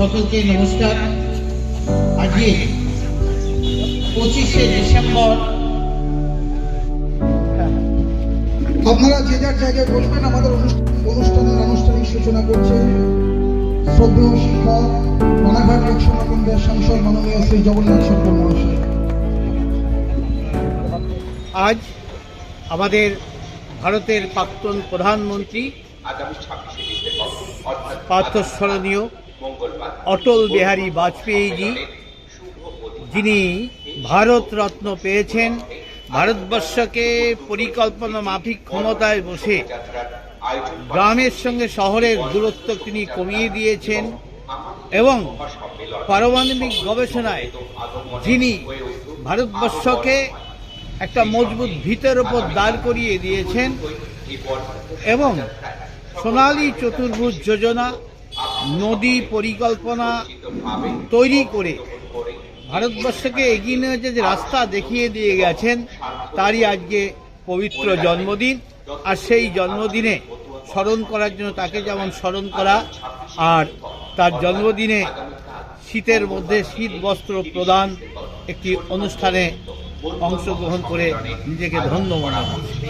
সকলকে নমস্কার। আজকে পঁচিশে ডিসেম্বর। আপনারা যে যার জায়গায় বসবেন আমাদের অনুষ- অনুষ্ঠানের আনুষ্ঠানিক সূচনা করছে শ্রদ্ধেয় শিক্ষক রানাঘাট লোকসভা কেন্দ্রের সাংসদ মাননীয় শ্রী জগন্নাথ সরকার মহাশয়। আজ আমাদের ভারতের প্রাক্তন প্রধানমন্ত্রী পার্থস্মরণীয় অটল বিহারী বাজপেয়ীজি, যিনি ভারত রত্ন পেয়েছেন, ভারতবর্ষকে পরিকল্পনা মাফিক ক্ষমতায় বসে গ্রামের সঙ্গে শহরের দূরত্ব তিনি কমিয়ে দিয়েছেন এবং পারমাণবিক গবেষণায় যিনি ভারতবর্ষকে একটা মজবুত ভিতের ওপর দাঁড় করিয়ে দিয়েছেন এবং সোনালী চতুর্ভুজ যোজনা নদী পরিকল্পনা তৈরি করে ভারতবর্ষকে এগিয়ে নিয়ে যে রাস্তা দেখিয়ে দিয়ে গেছেন, তারই আজকে পবিত্র জন্মদিন। আর সেই জন্মদিনে স্মরণ করার জন্য তাকে যেমন স্মরণ করা, আর তার জন্মদিনে শীতের মধ্যে শীত বস্ত্র প্রদান একটি অনুষ্ঠানে অংশগ্রহণ করে নিজেকে ধন্য মনে করছে